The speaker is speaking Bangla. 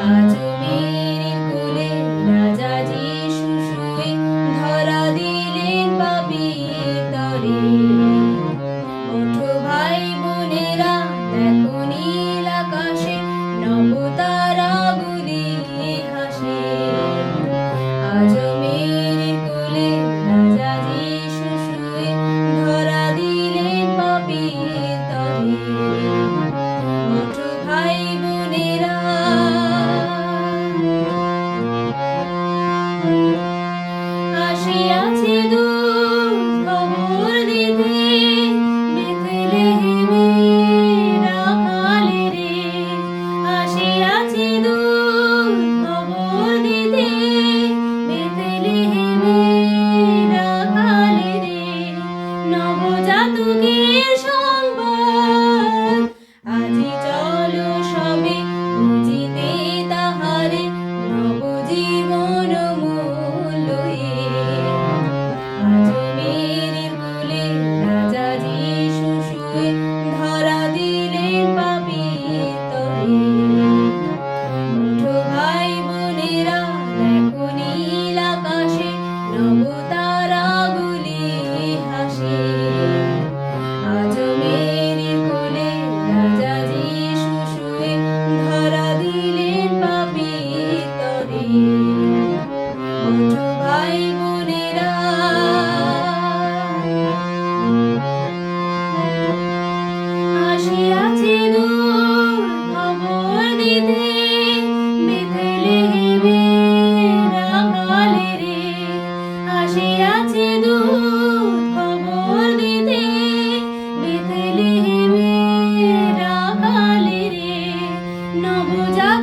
I do. নবজাতকের সংবাদ। আজি নবজা